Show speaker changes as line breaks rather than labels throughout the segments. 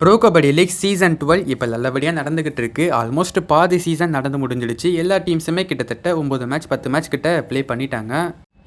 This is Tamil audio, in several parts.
Pro kabaddi league season twelve இப்போ நல்லபடியாக நடந்துகிட்டு இருக்கு. ஆல்மோஸ்ட் பாதி சீசன் நடந்து முடிஞ்சிடுச்சு. எல்லா டீம்ஸுமே கிட்டத்தட்ட ஒம்பது மேட்ச் பத்து மேட்ச் கிட்ட ப்ளே பண்ணிட்டாங்க.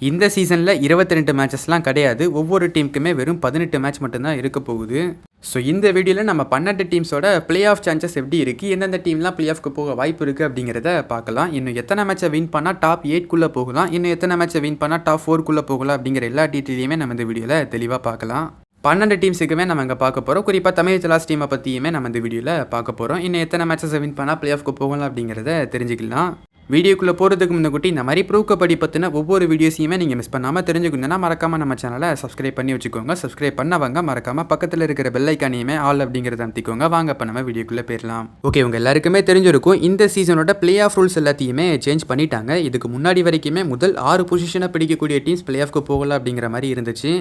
இந்த சீசனில் இருபத்தி ரெண்டு மேட்சஸ்லாம் கிடையாது. ஒவ்வொரு டீமுக்குமே வெறும் பதினெட்டு மேட்ச் மட்டும்தான் இருக்க போகுது. ஸோ இந்த வீடியோவில் நம்ம பன்னெண்டு டீம்ஸோட ப்ளே ஆஃப் சான்சஸ் எப்படி இருக்குது எந்தெந்த டீம்லாம் ப்ளே ஆஃப்க்கு போக வாய்ப்பு இருக்குது அப்படிங்கிறத பார்க்கலாம். இன்னும் எத்தனை மேட்சை வின் பண்ணால் டாப் எயிட்குள்ளே போகலாம்? இன்னும் எத்தனை மேட்சை வின் பண்ணால் டாப் ஃபோர்க்குள்ளே போகலாம்? அப்படிங்கிற எல்லா டீட்டெயிலையுமே நம்ம இந்த வீடியோவில் தெளிவாக பார்க்கலாம். பன்னெண்டு டீம்ஸுக்குமே நம்ம இங்கே பார்க்க போகிறோம் குறிப்பாக தமிழ் ஜலாஸ் டீமை பற்றியுமே நம்ம இந்த வீடியோவில் பார்க்க போகிறோம் இன்னும் எத்தனை மேட்சஸை வின் பண்ணால் ப்ளே ஆஃப்க்கு போகலாம் அப்படிங்கிறத தெரிஞ்சுக்கலாம். வீடியோக்குள்ளே போகிறதுக்கு முன்னாடி இந்த மாதிரி ப்ரூ கபடி பற்றின ஒவ்வொரு வீடியோஸையுமே நீங்கள் மிஸ் பண்ணாமல் தெரிஞ்சுக்கணுன்னா மறக்காமல் நம்ம சேனலை சப்ஸ்கிரைப் பண்ணி வச்சுக்கோங்க. சப்ஸ்கிரைப் பண்ணவங்க மறக்காமல் பக்கத்தில் இருக்கிற பெல்லைக்கானியுமே ஆள் ஆல் அப்படிங்கிறத அமைத்திக்கோங்க. வாங்க இப்போ நம்ம வீடியோக்குள்ளே போயிடலாம். ஓகே உங்கள் எல்லாருக்குமே தெரிஞ்சிருக்கும் இந்த சீசனோட ப்ளே ஆஃப் ரூல்ஸ் எல்லாத்தையுமே சேஞ்ச் பண்ணிட்டாங்க. இதுக்கு முன்னாடி வரைக்குமே முதல் ஆறு பொசிஷனை பிடிக்கக்கூடிய டீம்ஸ் பிளே ஆஃப்க்கு போகலாம் அப்படிங்கிற மாதிரி இருந்துச்சு.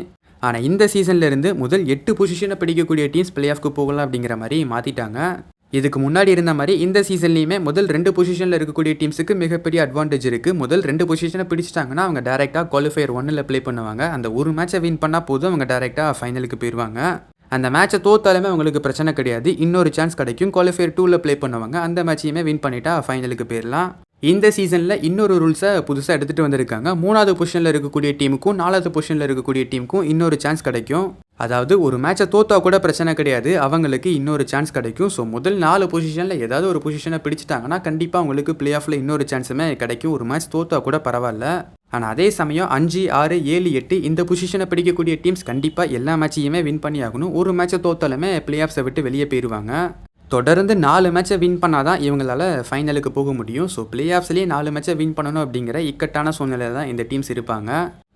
ஆனால் இந்த சீசன்லேருந்து முதல் எட்டு பொசிஷனை பிடிக்கக்கூடிய டீம்ஸ் பிளே ஆஃப்க்கு போகலாம் அப்படிங்கிற மாதிரி மாற்றிட்டாங்க இதுக்கு முன்னாடி இருந்த மாதிரி இந்த சீசன்லையுமே முதல் ரெண்டு பொசிஷனில் இருக்கக்கூடிய டீம்ஸுக்கு மிகப்பெரிய அட்வான்டேஜ் இருக்குது முதல் ரெண்டு பொசிஷனை பிடிச்சிட்டாங்கன்னா அவங்க டேரெக்டாக குவாலிஃபயர் ஒன்னில் ப்ளே பண்ணுவாங்க. அந்த ஒரு மேட்சை வின் பண்ணால் போதும் அவங்க டேரெக்டாக ஃபைனலுக்கு போயிடுவாங்க அந்த மேட்சை தோத்தாலுமே அவங்களுக்கு பிரச்சனை கிடையாது. இன்னொரு சான்ஸ் கிடைக்கும். குவாலிஃபயர் டூவில் ப்ளே பண்ணுவாங்க. அந்த மேட்சையுமே வின் பண்ணிட்டா ஃபைனலுக்கு போயிடலாம் இந்த சீசனில் இன்னொரு ரூல்ஸை புதுசாக எடுத்துகிட்டு வந்திருக்காங்க. மூணாவது பொசிஷனில் இருக்கக்கூடிய டீமுக்கும் நாலாவது பொசிஷனில் இருக்கக்கூடிய டீமுக்கும் இன்னொரு சான்ஸ் கிடைக்கும். அதாவது ஒரு மேட்சை தோத்தா கூட பிரச்சனை கிடையாது. அவங்களுக்கு இன்னொரு சான்ஸ் கிடைக்கும். ஸோ முதல் நாலு பொசிஷனில் ஏதாவது ஒரு பொசிஷனை பிடிச்சிட்டாங்கன்னா கண்டிப்பாக அவங்களுக்கு பிளே ஆஃபில் இன்னொரு சான்ஸுமே கிடைக்கும். ஒரு மேட்ச் தோத்தா கூட பரவாயில்ல. ஆனால் அதே சமயம் அஞ்சு ஆறு ஏழு எட்டு இந்த பொசிஷனை பிடிக்கக்கூடிய டீம்ஸ் கண்டிப்பாக எல்லா மேட்சையுமே வின் பண்ணி ஆகணும் ஒரு மேட்சை தோத்தாலுமே பிளே ஆஃப்ஸை விட்டு வெளியே போயிடுவாங்க தொடர்ந்து நாலு மேட்சை வின் பண்ணால் தான் இவங்களால ஃபைனலுக்கு போக முடியும். ஸோ பிளே ஆஃப்ஸ்லேயே நாலு மேட்சை வின் பண்ணணும் அப்படிங்கிற இக்கட்டான சூழ்நிலையில் தான் இந்த டீம்ஸ் இருப்பாங்க.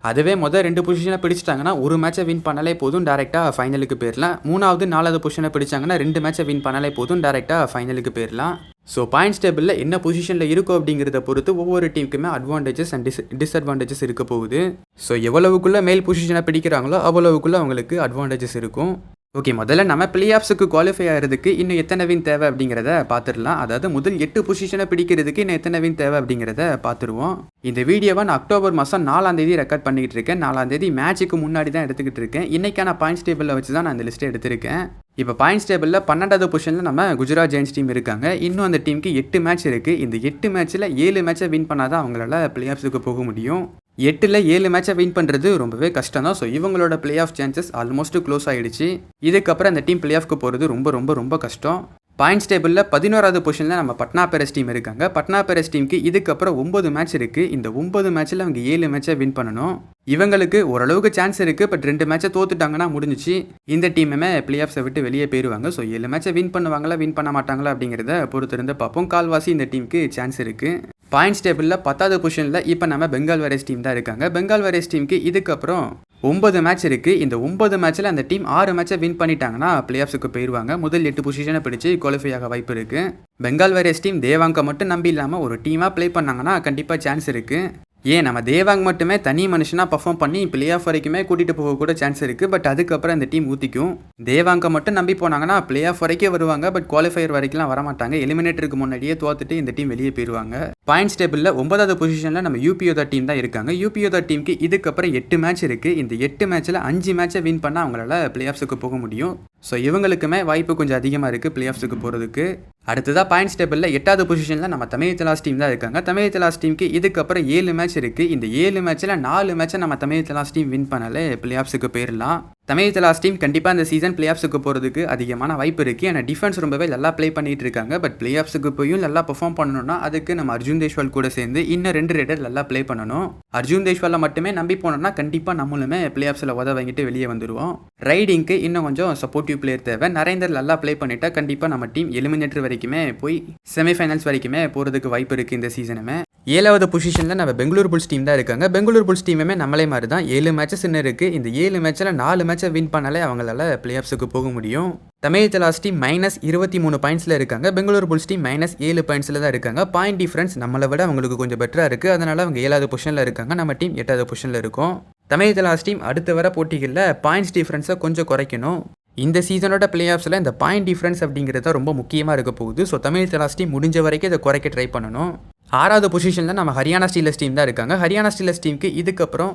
அதுவே மொதல் ரெண்டு பொசிஷனை பிடிச்சிட்டாங்கன்னா ஒரு மேட்சை வின் பண்ணாலே போதும் டேரெக்டாக ஃபைனலுக்கு போயிடலாம் மூணாவது நாலாவது பொசிஷனை பிடிச்சாங்கன்னா ரெண்டு மேட்சை வின் பண்ணாலே போதும் டேரெக்டாக ஃபைனலுக்கு போயிடலாம் ஸோ பாயிண்ட்ஸ் டேபிளில் என்ன பொசிஷனில் இருக்கும் அப்படிங்கிறத பொறுத்து ஒவ்வொரு டீமுக்குமே அட்வான்டேஜஸ் அண்ட் டிஸ் டிஸ்அட்வான்டேஜஸ் இருக்க போகுது. ஸோ எவ்வளவுக்குள்ளே மேல் பொசிஷனை பிடிக்கிறாங்களோ அவ்வளவுக்குள்ளே அவங்களுக்கு அட்வான்டேஜஸ் இருக்கும். ஓகே முதல்ல நம்ம பிளே ஆஃப்ஸுக்கு குவாலிஃபை ஆகிறதுக்கு இன்னும் எத்தனை வின் தேவை அப்படிங்கிறத பார்த்துடலாம். அதாவது முதல் எட்டு பொசிஷனை பிடிக்கிறதுக்கு இன்னும் எத்தனை வின் தேவை அப்படிங்கிறத பார்த்துருவோம். இந்த வீடியோவை நான் அக்டோபர் மாதம் நாலாம் தேதி ரெக்கார்ட் பண்ணிக்கிட்டு இருக்கேன். நாலாம் தேதி மேட்சுக்கு முன்னாடி தான் எடுத்துக்கிட்டு இருக்கேன். இன்றைக்கான பாயிண்ட்ஸ் டேபிளில் வச்சு தான் நான் இந்த லிஸ்ட்டை எடுத்திருக்கேன். இப்போ பாயிண்ட்ஸ் டேபிளில் பன்னெண்டாவது பொசிஷனில் நம்ம குஜராத் ஜெயின்ஸ் டீம் இருக்காங்க. இன்னும் அந்த டீமுக்கு எட்டு மேட்ச் இருக்குது இந்த எட்டு மேட்ச்சில் ஏழு மேட்சை வின் பண்ணால் தான் அவங்களால பிளே ஆஃப்ஸுக்கு போக முடியும். எட்டில் ஏழு மேட்சை வின் பண்ணுறது ரொம்பவே கஷ்டம் தான் ஸோ இவங்களோட play off chances almost close ஆகிடுச்சு இதுக்கப்புறம் அந்த டீம் பிளே ஆஃப்க்கு போகிறது ரொம்ப ரொம்ப ரொம்ப கஷ்டம். பாயிண்ட்ஸ் டேபிளில் பதினோராவது பொசிஷனில் நம்ம பட்னா பேரஸ் டீம் இருக்காங்க. பட்னா பேரஸ் டீமுக்கு இதுக்கப்புறம் ஒம்பது மேட்ச் இருக்குது இந்த ஒம்பது மேட்ச்சில் அவங்க ஏழு மேட்சை வின் பண்ணணும். இவங்களுக்கு ஓரளவுக்கு சான்ஸ் இருக்குது பட் ரெண்டு மேட்சை தோத்துட்டாங்கன்னா முடிஞ்சிச்சு. இந்த டீமுமே பிளே ஆஃப்ஸை விட்டு வெளியே போயிடுவாங்க ஸோ ஏழு மேட்சை வின் பண்ணுவாங்களா வின் பண்ண மாட்டாங்களா அப்படிங்கிறத பொறுத்திருந்து பார்ப்போம். கால்வாசி இந்த டீமுக்கு சான்ஸ் இருக்குது பாயிண்ட்ஸ் டேபிளில் பத்தாவது பொசிஷனில் இப்போ நம்ம பெங்கால் வேரேஸ் டீம் தான் இருக்காங்க. பெங்கால் வேரேஸ் டீமுக்கு இதுக்கப்புறம் ஒன்பது மேட்ச் இருக்குது இந்த ஒன்பது மேட்ச்சில் அந்த டீம் ஆறு மேட்சை வின் பண்ணிட்டாங்கன்னா பிளே ஆஃப்ஸுக்கு போயிடுவாங்க முதல் எட்டு பொசிஷனை பிடிச்சி குவாலிஃபை ஆக வாய்ப்பு இருக்குது பெங்கால் வேரேஸ் டீம் தேவாங்க மட்டும் நம்பி இல்லாமல் ஒரு டீமாக ப்ளே பண்ணாங்கன்னா கண்டிப்பாக சான்ஸ் இருக்குது ஏன் நம்ம தேவாங் மட்டுமே தனி மனுஷனாக பர்ஃபார்ம் பண்ணி பிளே ஆஃப் வரைக்குமே கூட்டிகிட்டு போக கூட சான்ஸ் இருக்குது பட் அதுக்கப்புறம் இந்த டீம் ஊற்றிக்கும் தேவாங்க மட்டும் நம்பி போனாங்கன்னா பிளே ஆஃப் வரைக்கும் வருவாங்க. பட் குவாலிஃபயர் வரைக்கும்லாம் வரமாட்டாங்க. எலிமினேட்டருக்கு முன்னாடியே தோத்துட்டு இந்த டீம் வெளியே போயிடுவாங்க பாயிண்ட்ஸ் டேபிளில் ஒன்பதாவது பொசிஷனில் நம்ம யூபியோதா டீம் தான் இருக்காங்க. யூபியோதா டீமுக்கு இதுக்கப்புறம் எட்டு மேட்ச் இருக்குது இந்த எட்டு மேட்ச்சில் அஞ்சு மேட்சை வின் பண்ணால் அவங்களால பிளே ஆஃப்ஸுக்கு போக முடியும். ஸோ இவங்களுக்குமே வாய்ப்பு கொஞ்சம் அதிகமாக இருக்குது பிளே ஆஃப்ஸுக்கு போகிறதுக்கு அடுத்ததாக பாயிண்ட்ஸ் டேபிளில் எட்டாவது பொசிஷனில் நம்ம தமிழ் தலாஸ் டீம் தான் இருக்காங்க. தமிழ் தலாஸ் டீமுக்கு இதுக்கப்புறம் ஏழு மேட்ச் இருக்குது இந்த ஏழு மேட்ச்சில் நாலு மேட்ச்சை நம்ம தமிழ் தலாஸ் டீம் வின் பண்ணாலே பிளே ஆஃப்ஸுக்கு போயிடலாம் தமிழ் லாஸ்ட் டீம் கண்டிப்பாக இந்த சீசன் பிளே ஆஃப்ஸுக்கு போகிறதுக்கு அதிகமான வாய்ப்பு இருக்குது ஏன்னா டிஃபென்ஸ் ரொம்பவே நல்லா ப்ளே பண்ணிகிட்டு இருக்காங்க. பட் பிளே ஆஃப்ஸுக்கு போயும் நல்லா பெர்ஃபார்ம் பண்ணணும்னா அதுக்கு நம்ம அர்ஜுன் தேஷ்வால் கூட சேர்ந்து இன்னும் ரெண்டு ரேடர் நல்லா ப்ளே பண்ணணும். அர்ஜுன் தேஷ்வாலை மட்டுமே நம்பி போனோம்னா கண்டிப்பாக நம்மளுமே பிளே ஆஃப்ஸில் உத வாங்கிட்டு வெளியே வந்துடுவோம் ரைடிங்க்கு இன்னும் கொஞ்சம் சப்போர்ட்டிவ் பிளேயர் தேவை. நரேந்தர் நல்லா ப்ளே பண்ணிட்டா கண்டிப்பாக நம்ம டீம் எலிமினேட்டர் வரைக்குமே போய் செமிஃபைனல்ஸ் வரைக்குமே போகிறதுக்கு வாய்ப்பு இருக்குது இந்த சீசனுமே ஏழாவது பொசிஷனில் நம்ம பெங்களூர் புல்ஸ் டீம் தான் இருக்காங்க. பெங்களூர் புல்ஸ் டீமுமே நம்மளே மாதிரி தான் ஏழு மேட்சஸ் இன்னும் இருக்குது இந்த ஏழு மேட்ச்சில் நாலு மேட்சை வின் பண்ணாலே அவங்களால பிளே ஆஃப்ஸுக்கு போக முடியும். தமிழ் தலாஸ் டீம் மைனஸ் இருபத்தி மூணு பாயிண்ட்ஸில் இருக்காங்க. பெங்களூர் புல்ஸ் டீம் மைனஸ் ஏழு பாயிண்ட்ஸில் தான் இருக்காங்க. பாயிண்ட் டிஃப்ரென்ஸ் நம்மளை விட அவங்களுக்கு கொஞ்சம் பெட்டராக இருக்குது அதனால் அவங்க ஏழாவது பொசிஷனில் இருக்காங்க. நம்ம டீம் எட்டாவது பொசிஷனில் இருக்கும். தமிழ் தலாஸ் டீம் அடுத்து வர போட்டிகளில் பாயிண்ட்ஸ் டிஃப்ரென்ஸை கொஞ்சம் குறைக்கணும். இந்த சீசனோட பிளே ஆஃப்ஸில் இந்த பாயிண்ட் டிஃப்ரென்ஸ் அப்படிங்கிறது தான் ரொம்ப முக்கியமாக இருக்க போகுது. ஸோ தமிழ் தலாஸ் டீம் முடிஞ்ச வரைக்கும் இதை குறைக்க ட்ரை பண்ணணும். ஆறாவது பொசிஷனில் நம்ம ஹரியானா ஸ்டீலர்ஸ் டீம் தான் இருக்காங்க. ஹரியானா ஸ்டீலர்ஸ் டீமுக்கு இதுக்கப்புறம்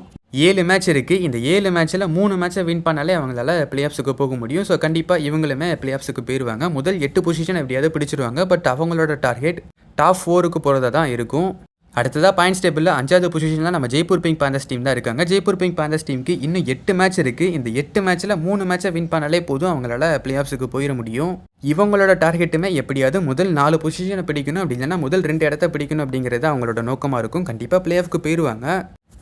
ஏழு மேட்ச் இருக்குது இந்த ஏழு மேட்ச்சில் மூணு மேட்ச்சை வின் பண்ணாலே அவங்களால பிளே ஆஃப்ஸுக்கு போக முடியும். ஸோ கண்டிப்பாக இவங்களுமே பிளே ஆஃப்ஸுக்கு போயிடுவாங்க முதல் எட்டு பொசிஷன் எப்படியாவது பிடிச்சிருவாங்க. பட் அவங்களோட டார்கெட் டாப் ஃபோருக்கு போகிறதா தான் இருக்கும். அடுத்ததாக பாயிண்ட்ஸ் டேபிளில் அஞ்சாவது பொசிஷனில் நம்ம ஜெய்ப்பூர் பிங்க் பேந்தர்ஸ் டீம் தான் இருக்காங்க. ஜெய்ப்பூர் பிங்க் பேந்தர்ஸ் டீமுக்கு இன்னும் எட்டு மேட்ச் இருக்குது இந்த எட்டு மேட்ச்சில் மூணு மேட்ச்சை வின் பண்ணாலே போதும் அவங்களால பிளே ஆஃப்ஸுக்கு போயிட முடியும். இவங்களோட டார்கெட்டுமே எப்படியாவது முதல் நாலு பொசிஷனை பிடிக்கணும். அப்படி இல்லைன்னா முதல் ரெண்டு இடத்த பிடிக்கணும் அப்படிங்கிறது அவங்களோட நோக்கமாக இருக்கும். கண்டிப்பாக பிளே ஆஃப்க்கு போயிடுவாங்க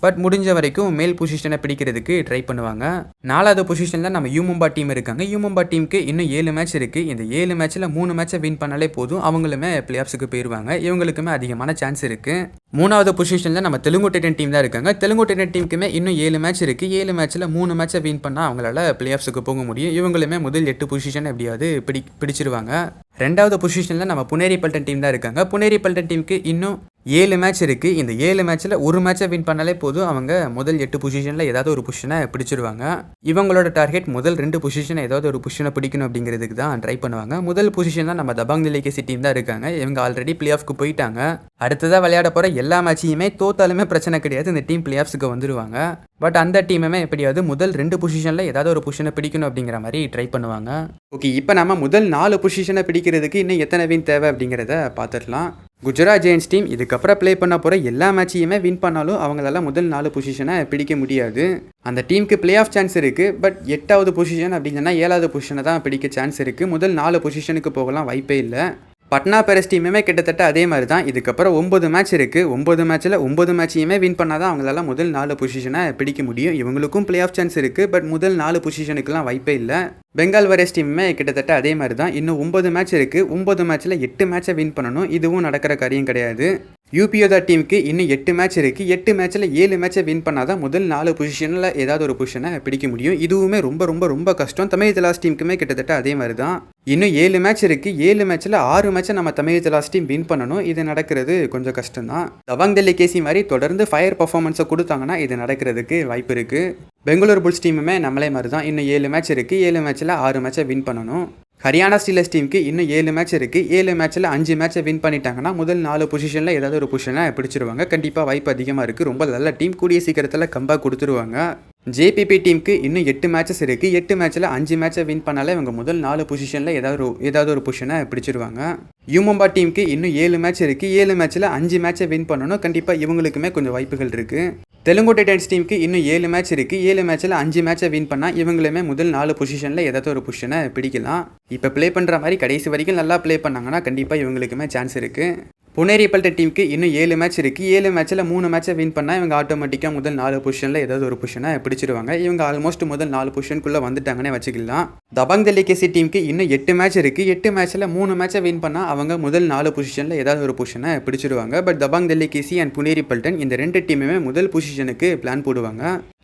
பட் முடிஞ்ச வரைக்கும் மேல் பொசிஷனை பிடிக்கிறதுக்கு ட்ரை பண்ணுவாங்க. நாலாவது பொசிஷனில் நம்ம யூமும்பா டீம் இருக்காங்க. யூமும்பா டீமுக்கு இன்னும் ஏழு மேட்ச் இருக்குது இந்த ஏழு மேட்ச்சில் மூணு மேட்சை வின் பண்ணாலே போதும். அவங்களுமே பிளே ஆஃப்ஸுக்கு போயிடுவாங்க இவங்களுக்குமே அதிகமான சான்ஸ் இருக்குது மூணாவது பொசிஷனில் நம்ம தெலுங்கு டெட்டன் டீம் தான் இருக்காங்க. தெலுங்கு டெட்டன் டீமுக்குமே இன்னும் ஏழு மேட்ச் இருக்குது ஏழு மேட்ச்சில் மூணு மேட்சை வின் பண்ணால் அவங்களால பிளே ஆஃப்ஸுக்கு போக முடியும். இவங்களுமே முதல் எட்டு பொசிஷன் எப்படியாவது பிடி பிடிச்சிருவாங்க. ரெண்டாவது பொசிஷனில் நம்ம புனேரி பல்டன் டீம் தான் இருக்காங்க. புனேரி பல்டன் டீமுக்கு இன்னும் ஏழு மேட்ச் இருக்குது இந்த ஏழு மேட்ச்சில் ஒரு மேட்சை வின் பண்ணாலே போதும். அவங்க முதல் எட்டு பொசிஷனில் ஏதாவது ஒரு பொசிஷனை பிடிச்சிருவாங்க. இவங்களோட டார்கெட் முதல் ரெண்டு பொசிஷனை ஏதாவது ஒரு பொசிஷனை பிடிக்கணும் அப்படிங்கிறதுக்கு தான் ட்ரை பண்ணுவாங்க. முதல் பொசிஷனில் நம்ம தபாங் நிலைக்கேசி டீம் தான் இருக்காங்க. இவங்க ஆல்ரெடி பிளே ஆஃப்க்கு போயிட்டாங்க. அடுத்ததாக விளையாட போகிற எல்லா மேட்சையுமே தோத்தாலுமே பிரச்சனை கிடையாது. இந்த டீம் பிளே ஆஃப்ஸுக்கு வந்துடுவாங்க பட் அந்த டீமுமே எப்படியாவது முதல் ரெண்டு பொசிஷனில் ஏதாவது ஒரு பொசிஷனை பிடிக்கணும் அப்படிங்கிற மாதிரி ட்ரை பண்ணுவாங்க. ஓகே இப்போ நம்ம முதல் நாலு பொசிஷனை பிடிக்கிறதுக்கு இன்னும் எத்தனை வின் தேவை அப்படிங்கிறத பார்த்துடலாம். குஜராத் ஜெயின்ஸ் டீம் இதுக்கப்புறம் ப்ளே பண்ண போகிற எல்லா மேட்சையுமே வின் பண்ணாலும் அவங்களால முதல் நாலு பொசிஷனை பிடிக்க முடியாது. அந்த டீமுக்கு ப்ளே ஆஃப் சான்ஸ் இருக்குது பட் எட்டாவது பொசிஷன் அப்படின்னா ஏழாவது பொசிஷனை தான் பிடிக்க சான்ஸ் இருக்குது முதல் நாலு பொசிஷனுக்கு போகலாம் வாய்ப்பே இல்லை. பட்னா பெரஸ் டீமுமே கிட்டத்தட்ட அதே மாதிரி தான் இதுக்கப்புறம் ஒம்பது மேட்ச் இருக்குது ஒம்பது மேட்ச்சில் ஒம்பது மேட்சையுமே வின் பண்ணால் தான் அவங்களால முதல் நாலு பொசிஷனை பிடிக்க முடியும். இவங்களுக்கும் ப்ளே ஆஃப் சான்ஸ் இருக்குது பட் முதல் நாலு பொசிஷனுக்குலாம் வாய்ப்பே இல்லை. பெங்கால் வரேஸ் டீமுமே கிட்டத்தட்ட அதே மாதிரி தான் இன்னும் ஒம்பது மேட்ச் இருக்குது ஒம்பது மேட்ச்சில் எட்டு மேட்சை வின் பண்ணணும். இதுவும் நடக்கிற காரியம் கிடையாது. யூபியோதா டீமுக்கு இன்னும் எட்டு மேட்ச் இருக்குது எட்டு மேட்ச்சில் ஏழு மேட்சை வின் பண்ணால் தான் முதல் நாலு பொசிஷனில் ஏதாவது ஒரு பொசிஷனை பிடிக்க முடியும். இதுவுமே ரொம்ப ரொம்ப ரொம்ப கஷ்டம். தமிழ் தலாஸ் டீமுக்குமே கிட்டத்தட்ட அதே மாதிரி தான் இன்னும் ஏழு மேட்ச் இருக்குது ஏழு மேட்ச்சில் ஆறு மேட்சை நம்ம தமிழ் தலாஸ் டீம் வின் பண்ணணும். இது நடக்கிறது கொஞ்சம் கஷ்டம் தான் தவாங் டெல்லி கேசி மாதிரி தொடர்ந்து ஃபயர் பர்ஃபார்மன்ஸை கொடுத்தாங்கன்னா இது நடக்கிறதுக்கு வாய்ப்பு இருக்குது பெங்களூர் புல்ஸ் டீமுமே நம்மளே மாதிரி தான் இன்னும் ஏழு மேட்ச் இருக்குது ஏழு மேட்ச்சில் ஆறு மேட்சை வின் பண்ணணும். ஹரியானா ஸ்டீலர்ஸ் டீமுக்கு இன்னும் ஏழு மேட்ச் இருக்குது ஏழு மேட்ச்சில் அஞ்சு மேட்ச்சை வின் பண்ணிட்டாங்கன்னா முதல் நாலு பொசிஷனில் ஏதாவது ஒரு பொசிஷனை பிடிச்சிருவாங்க. கண்டிப்பாக வாய்ப்பு அதிகமாக இருக்குது ரொம்ப நல்ல டீம் கூடிய சீக்கிரத்தில் கம்பேக் கொடுத்துருவாங்க. ஜேபிபி டீமுக்கு இன்னும் எட்டு மேட்சஸ் இருக்குது எட்டு மேட்ச்சில் அஞ்சு மேட்சை வின் பண்ணாலே இவங்க முதல் நாலு பொசிஷனில் ஏதாவது ஒரு ஏதாவது ஒரு பொசிஷனை பிடிச்சிருவாங்க. யூமும்பா டீமுக்கு இன்னும் ஏழு மேட்ச் இருக்குது ஏழு மேட்ச்சில் அஞ்சு மேட்சை வின் பண்ணணும். கண்டிப்பாக இவங்களுக்குமே கொஞ்சம் வாய்ப்புகள் இருக்குது தெலுங்கு டைட்டன்ஸ் டீமுக்கு இன்னும் ஏழு மேட்ச் இருக்குது ஏழு மேட்ச்சில் அஞ்சு மேட்சை வின் பண்ணால் இவங்களுமே முதல் நாலு பொசிஷனில் ஏதாவது ஒரு பொசிஷனை பிடிக்கலாம். இப்போ ப்ளே பண்ணுற மாதிரி கடைசி வரைக்கும் நல்லா ப்ளே பண்ணாங்கன்னா கண்டிப்பாக இவங்களுக்குமே சான்ஸ் இருக்குது புனேரிப்பல்ட்ட டீமுக்கு இன்னும் ஏழு மேட்ச் இருக்குது ஏழு மேட்ச்சில் மூணு மேட்சை வின் பண்ணால் இவங்க ஆட்டோமேட்டிக்காக முதல் நாலு பொசிஷனில் ஏதாவது ஒரு பொசிஷனை பிடிச்சிருவாங்க. இவங்க ஆல்மோஸ்ட் முதல் நாலு பொசிஷனுக்குள்ளே வந்துட்டாங்கன்னே வச்சுக்கலாம். தபாங் தெல்லி கேசி டீமுக்கு இன்னும் எட்டு மேட்ச் இருக்குது எட்டு மேட்ச்சில் மூணு மேட்சை வின் பண்ணால் அவங்க முதல் நாலு பொசிஷனில் ஏதாவது ஒரு பொசிஷனை பிடிச்சிருவாங்க. But Dabang Delhi KC and Puneri Paltan இந்த ரெண்டு டீமுமே முதல் பொசிஷனுக்கு பிளான் போடுவாங்க.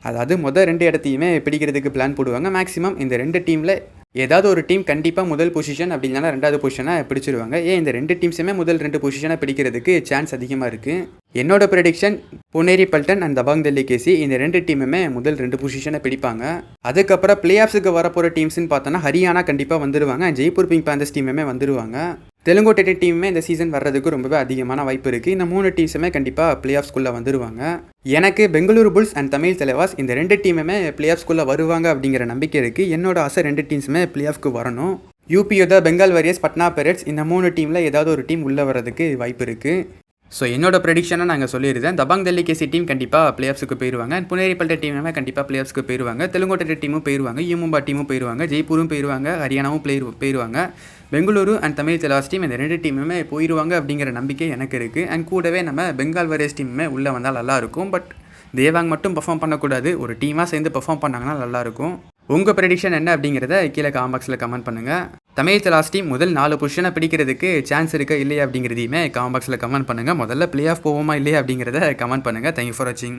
அதாவது முதல் ரெண்டு இடத்தையுமே பிடிக்கிறதுக்கு பிளான் போடுவாங்க. மேக்ஸிமம் இந்த ரெண்டு டீமில் ஏதாவது ஒரு டீம் கண்டிப்பாக முதல் பொசிஷன் அப்படின்னா ரெண்டாவது பொசிஷனாக பிடிச்சிருவாங்க. ஏன் இந்த ரெண்டு டீம்ஸுமே முதல் ரெண்டு பொசிஷனாக பிடிக்கிறதுக்கு சான்ஸ் அதிகமாக இருக்குது என்னோட prediction Puneri Paltan and Dabang Delhi K C இந்த ரெண்டு டீமுமே முதல் ரெண்டு பொசிஷனை பிடிப்பாங்க. அதுக்கப்புறம் பிளே ஆஃப்ஸுக்கு வரப்போகிற டீம்ஸ்னு பார்த்தோன்னா ஹரியானா கண்டிப்பாக வந்துடுவாங்க ஜெய்ப்பூர் பிங்க் பேந்தர்ஸ் டீமுமே வந்துடுவாங்க தெலுங்கு டெட்டி டீமுமே இந்த சீசன் வர்றதுக்கு ரொம்பவே அதிகமான வாய்ப்பு இருக்குது இந்த மூணு டீம்ஸுமே கண்டிப்பாக பிளே ஆஃப்ஸ்குள்ளே வந்துடுவாங்க எனக்கு பெங்களூரு புல்ஸ் அண்ட் தமிழ் தலைவாஸ் இந்த ரெண்டு டீமுமே பிளே ஆஃப்ஸ்குள்ளே வருவாங்க அப்படிங்கிற நம்பிக்கை இருக்குது என்னோட ஆசை ரெண்டு டீம்ஸுமே பிளே ஆஃப்க்கு வரணும். யூபியோட பெங்கால் வாரியர்ஸ் பட்னா பெரட்ஸ் இந்த மூணு டீமில் ஏதாவது ஒரு டீம் உள்ளே வர்றதுக்கு வாய்ப்பு இருக்குது ஸோ என்னோட ப்ரெடிக்ஷனை நாங்கள் சொல்லியிருந்தேன் தபாங் தெல்லி கேசி டீம் கண்டிப்பாக பிளே ஆஃப்ஸுக்கு போயிடுவாங்க அண்ட் புனேரி டீமுமே கண்டிப்பாக பிளே ஆஃப்ஸ்க்கு போயிடுவாங்க தெலுங்கோட்டை டீமும் போயிருவாங்க. யூமும்பா டீமும் போயிருவாங்க. ஜெய்ப்பூரும் போயிருவாங்க. ஹரியானாவும் பிளே போயிடுவாங்க பெங்களூரு அண்ட் தமிழ் தெலாஸ் டீம் இந்த ரெண்டு டீமுமே போயிடுவாங்க அப்படிங்கிற நம்பிக்கை எனக்கு இருக்குது அண்ட் கூடவே நம்ம பெங்கால் வரேஸ் டீமுமே உள்ளே வந்தால் நல்லாயிருக்கும் பட் தேவாங் மட்டும் பர்ஃபார்ம் பண்ணக்கூடாது. ஒரு டீமாக சேர்ந்து பர்ஃபார்ம் பண்ணாங்கன்னா நல்லாயிருக்கும் உங்கள் ப்ரெடிக்ஷன் என்ன அப்படிங்கிறத கீழே காம்பாக்ஸில் கமெண்ட் பண்ணுங்கள் தமிழ் தலாஸ் டீம் முதல் நாலு பொசிஷனை பிடிக்கிறதுக்கு சான்ஸ் இருக்கா இல்லையா அப்படிங்கிறதையுமே காம்பாக்ஸில் கமெண்ட் பண்ணுங்கள் முதல்ல பிளே ஆஃப் போவோமா இல்லையா அப்படிங்கிறத கமெண்ட் பண்ணுங்கள் தேங்க்யூ ஃபார் வாட்சிங்